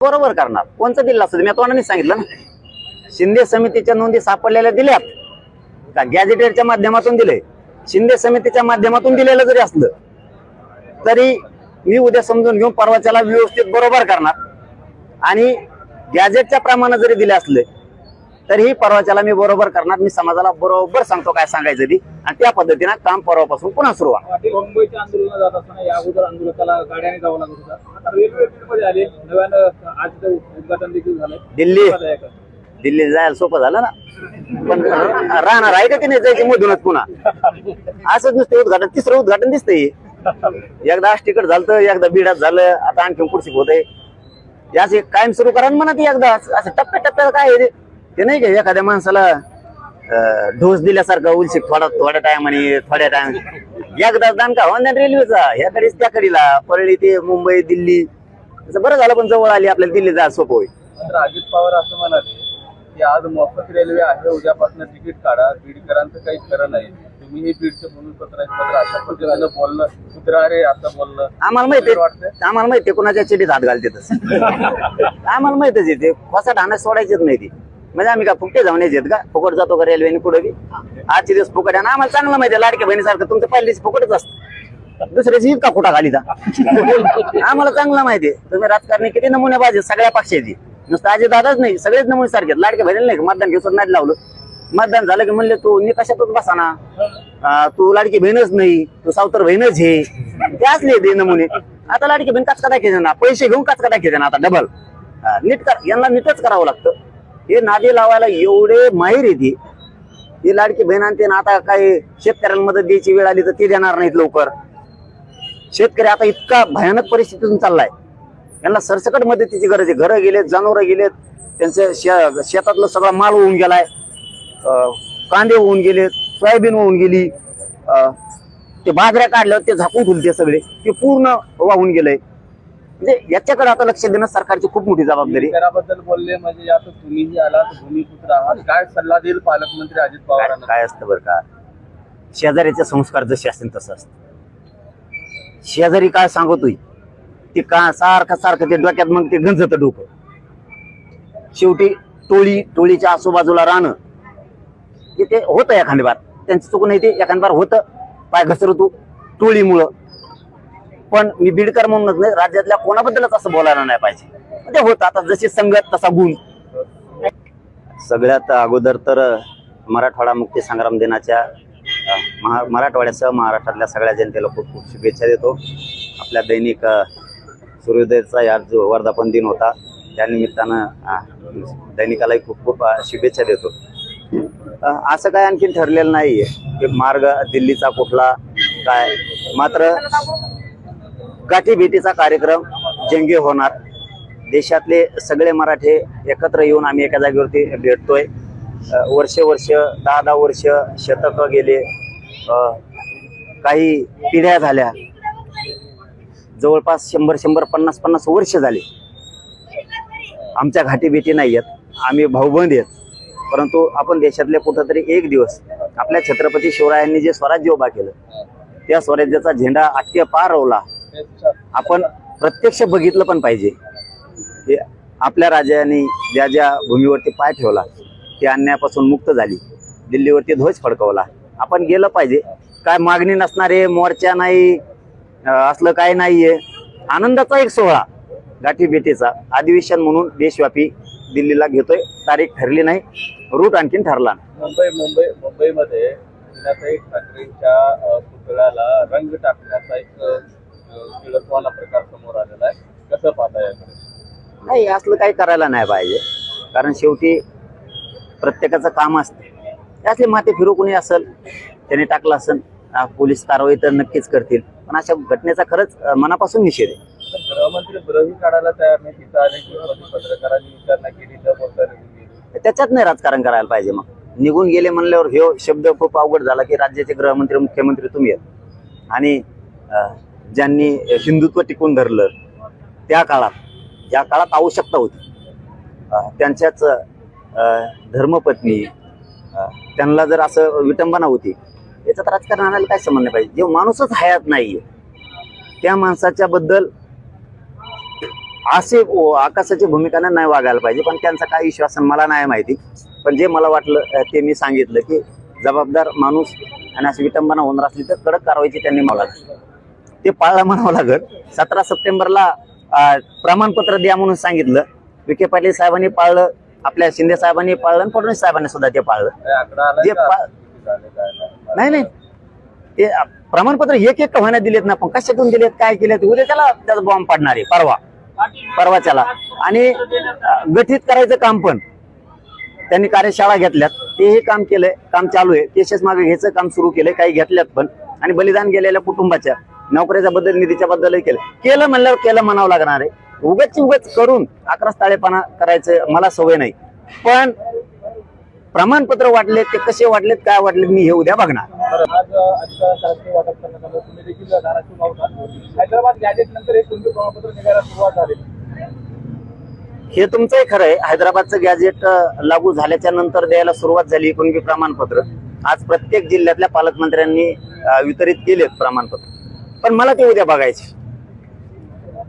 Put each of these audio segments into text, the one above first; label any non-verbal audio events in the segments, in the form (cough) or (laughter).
बरोबर करणार. कोणचं दिलं असतं मी तोंडाने सांगितलं ना. शिंदे समितीच्या नोंदी सापडलेल्या दिल्यात. का गॅझेटेडच्या माध्यमातून दिले? शिंदे समितीच्या माध्यमातून दिलेलं जरी असलं तरी मी उद्या समजून घेऊन परवाच्याला व्यवस्थित बरोबर करणार. आणि गॅजेटच्या प्रमाणात जरी दिले असले तरीही परवाच्याला मी बरोबर करणार मी समाजाला बरोबर सांगतो काय सांगायचं ती. आणि त्या पद्धतीनं काम परवापासून पुन्हा सुरू होणार. मुंबईच्या आंदोलनात जात असताना या अगोदर आंदोलकाला गाड्याने जावं लागत होतं. आता रेल्वे मध्ये आले नव्यानं आज इथं उद्घाटन देखील झालंय. दिल्ली. आहे. दिल्ली जायला सोपं झालं ना. पण राहणार आहे का की नाही जायची मधूनच पुन्हा? असंच नुसतं उद्घाटन तिसरं उद्घाटन दिसतंय. एकदा तिकट झालं एकदा बिडात झालं आता आणखी कुर्सी होत आहे याचे कायम सुरू करा म्हणा ती एकदा. असं टप्प्या टप्प्याला काय आहे ते? नाही का एखाद्या माणसाला डोस दिल्यासारखं उलशिक थोडा थोड्या टाइम आणि थोड्या टाइम एकदा दान का होणार रेल्वेचा? ह्याकडेच त्या कडीला. परळी ते मुंबई दिल्ली. असं बरं झालं पण जवळ आली आपल्याला दिल्ली जायला सोपं होईल. अजित पवार असं म्हणाले की आज मोफत रेल्वे आहे उद्यापासून तिकीट काढा. बीडकरांचं काही खरं नाही. तुम्ही हे बीडचे भूमिपत्र मात्र अशा पद्धतीनं बोलणं कुत्रा रे असं बोलणं. आम्हाला माहिती वाटतंय? आम्हाला माहिती कुणाच्या चिडीत हात घालते (laughs) आम्हाला माहितच आहे ते. कसा ठाण्यात सोडायचेच नाही ती. म्हणजे आम्ही का फुकटे जाऊन येत का? फुकट जातो का रेल्वेने कुठे बी? आजचे दिवस फुकट आहे आणि आम्हाला चांगलं माहिती आहे लाडक्या बहिणीसारखं तुमचं पहिलीच फुकटच असतं. दुसऱ्याची का कुठा खाली आम्हाला चांगलं माहिती आहे. तुम्ही राजकारणी किती नमुने पाहिजे सगळ्या पक्षाची नुसतं आजी दादाच नाही सगळेच नमुने सारखे लाडक्या बहिणीला नाही का मतदान घेऊन नाही लावलं? मतदान झालं की म्हणले तू निकषातच बसा ना. तू लाडकी बहीणच नाही तू सावतर बहीणच हे ते असले ते नमुने. आता लाडकी बहीण काचका दाखवायचे ना. पैसे घेऊन काचका दाखवायचे ना आता डबल नीट कर. यांना नीटच करावं लागतं. हे नादी लावायला एवढे माहीर येते ही लाडकी बहीण आणते ना आता काही शेतकऱ्यांना मदत द्यायची वेळ आली तर ते देणार नाहीत लवकर. शेतकरी आता इतका भयानक परिस्थितीतून चाललाय. यांना सरसकट मदतीची गरज आहे. घरं गेलेत जनावरं गेलेत त्यांचं शे- शेतातलं सगळा माल होऊन गेलाय. कांदे होऊन गेलेत सोयाबीन होऊन गेली. अं, ते बाजऱ्या काढल्यावर ते झाकून ठुलते सगळे. ते पूर्ण वाहून गेलंय. म्हणजे याच्याकडे आता लक्ष देणं सरकारची खूप मोठी जबाबदारी. बीडकराबद्दल बोलले म्हणजे आता तुम्हीही आलात भूमिपुत्र आहात काय सल्ला देईल पालकमंत्री अजित पवारांना? काय असतं बरं का? शेजाऱ्याचे संस्कार जसे असतील तसं असतं. शेजारी काय सांगतोय? ते का सारखं सारखं ते डोक्यात मग ते गंजत डोकं. शेवटी टोळी टोळीच्या आजूबाजूला राहणं ते होतं एखादी बार. त्यांचं चुकून नाही ते एखादी बार होतं. पाय घसरतो टोळीमुळं. पण मी बीडकर म्हणूनच नाही राज्यातल्या कोणाबद्दलच असं बोलायला नाही पाहिजे. ते होतं आता जशी संगत तसा गुण. सगळ्यात अगोदर तर मराठवाडा मुक्ती संग्राम दिनाच्या महा मराठवाड्यासह महाराष्ट्रातल्या सगळ्या जनतेला खूप खूप शुभेच्छा देतो. आपल्या दैनिक सूर्योदयचा सूर्योदयाचा या जो वर्धापन दिन होता त्यानिमित्तानं दैनिकालाही खूप खूप शुभेच्छा देतो. असं काय आणखीन ठरलेलं नाही आहे की मार्ग दिल्लीचा कुठला काय? मात्र गाठी भेटीचा कार्यक्रम जंगी होणार. देशातले सगळे मराठे एकत्र येऊन आम्ही एका जागेवरती भेटतोय. वर्ष वर्ष दहा दहा वर्ष शतक गेले. काही पिढ्या झाल्या. जवळपास शंभर शंभर पन्नास पन्नास वर्ष झाले. आमच्या घाटी भेटी नाही आहेत. आम्ही भाऊबंद आहेत. परंतु आपण देशातले कुठंतरी एक दिवस आपल्या छत्रपती शिवरायांनी जे स्वराज्य उभा केलं त्या स्वराज्याचा झेंडा आटके पार रोवला. आपण प्रत्यक्ष बघितलं पण पाहिजे. की आपल्या राजाने ज्या ज्या भूमीवरती पाय ठेवला ती अन्यायापासून मुक्त झाली. दिल्लीवरती ध्वज फडकवला. आपण गेलं पाहिजे. काय मागणी नसणारे मोर्चा नाही असलं काय नाहीये. आनंदाचा एक सोहळा गाठी भेटीचा. अधिवेशन म्हणून देशव्यापी दिल्लीला घेतोय. तारीख ठरली नाही. रूट आणखीन ठरला मुंबई मुंबई मुंबईमध्ये ठाकरेंच्या पुतळ्याला रंग टाकण्याचा एक प्रकार समोर आलेला आहे. कसं पाहता याकडे? नाही असलं काही करायला नाही पाहिजे. कारण शेवटी प्रत्येकाचं काम असतं. त्यातले माते फिरू कोणी असेल त्याने टाकलं असेल पोलीस कारवाई तर नक्कीच करतील. पण अशा घटनेचा खरंच मनापासून निषेध आहे. तर गृहमंत्री ब्रही काढायला तयार नाही तिथं आले की मध्ये पत्रकारांनी विचारणा केली न बोलता निघून गेले. त्याच्यात नाही राजकारण करायला पाहिजे मग. निघून गेले म्हणल्यावर हे शब्द खूप अवघड झाला की राज्याचे गृहमंत्री मुख्यमंत्री तुम्ही आहेत. आणि ज्यांनी हिंदुत्व टिकून धरलं त्या काळात या काळात आवश्यकता होती. त्यांच्याच धर्मपत्नी त्यांना जर असं विटंबना होती याच्यात राजकारण आणायला काय संबंध पाहिजे. जे माणूसच हयात नाहीये त्या माणसाच्या बद्दल असे आकाशाची भूमिकाने नाही वागायला पाहिजे. पण त्यांचा काय विश्वास मला नाही माहिती. पण जे मला वाटलं ते मी सांगितलं की जबाबदार माणूस आणि अशी विटंबना होणार असली तर कडक कारवाईची त्यांनी मला ते पाळलं म्हणावं लागत सतरा सप्टेंबरला प्रमाणपत्र द्या म्हणून सांगितलं. विखे पाटील साहेबांनी पाळलं आपल्या शिंदे साहेबांनी पाळलं आणि फडणवीस साहेबांनी सुद्धा ते पाळलं. जे नाही? नाही. ते प्रमाणपत्र एक एक महिन्यात दिलेत ना पण कशातून दिलेत काय केलेत उद्या त्याला त्याचा बॉम्ब पाडणार आहे परवा. परवाच्याला आणि गठीत करायचं काम पण. त्यांनी कार्यशाळा घेतल्यात. तेही काम केलंय काम चालू आहे. केसेस मागे घ्यायचं काम सुरू केलंय काही घेतल्यात पण. आणि बलिदान गेलेल्या कुटुंबाच्या. नोकरीच्या बद्दल निधीच्या बद्दलही केलं. केलं म्हणल्यावर केलं म्हणावं लागणार आहे. उगाच उगाच करून अकरा ताळेपणा करायचं मला सवय नाही. पण प्रमाणपत्र वाटले ते कसे वाटलेत काय वाटले मी हे उद्या बघणार. हे तुमचंही खरं आहे. हैदराबादचं गॅजेट लागू झाल्याच्यानंतर द्यायला सुरुवात झाली कुणबी प्रमाणपत्र. आज प्रत्येक जिल्ह्यातल्या पालकमंत्र्यांनी वितरित केलेत प्रमाणपत्र. पण मला ते उद्या बघायचे.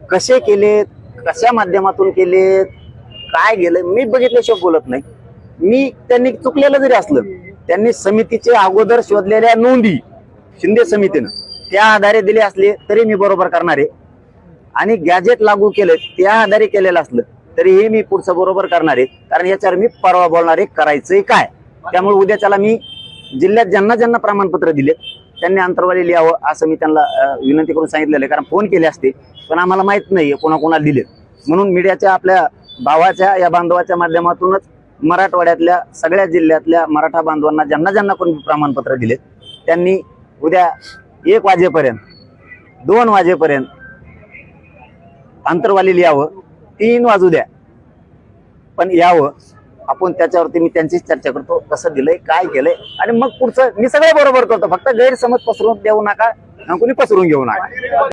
कसे केलेत कशा माध्यमातून केलेत काय गेलं मी बघितल्याशिवाय बोलत नाही. मी त्यांनी चुकलेलं जरी असलं त्यांनी समितीचे अगोदर शोधलेल्या नोंदी शिंदे समितीनं त्या आधारे दिले असले तरी मी बरोबर करणार आहे. आणि गॅजेट लागू केलं त्या आधारे केलेलं असलं तरी हे मी पुढचं बरोबर करणार आहे. कारण याच्यावर मी परवा बोलणार आहे करायचंय काय. त्यामुळे उद्याच्याला मी जिल्ह्यात ज्यांना ज्यांना प्रमाणपत्र दिले त्यांनी अंतरवाली लिहावं असं मी त्यांना विनंती करून सांगितलेलं आहे. कारण फोन केले असते पण आम्हाला माहीत नाही कोणाकोणाला दिलेत. म्हणून मीडियाच्या आपल्या भावाच्या या बांधवाच्या माध्यमातूनच मराठवाड्यातल्या सगळ्या जिल्ह्यातल्या मराठा बांधवांना ज्यांना ज्यांना कोणी प्रमाणपत्र दिलेत त्यांनी उद्या एक वाजेपर्यंत दोन वाजेपर्यंत अंतरवाली लिहावं तीन वाजू द्या. पण यावं आपण त्याच्यावरती मी त्यांचीच चर्चा करतो कसं दिलंय काय केलंय आणि मग पुढचं मी सगळं बरोबर करतो. फक्त गैरसमज पसरून देऊ नका आणि कोणी पसरून घेऊ नका.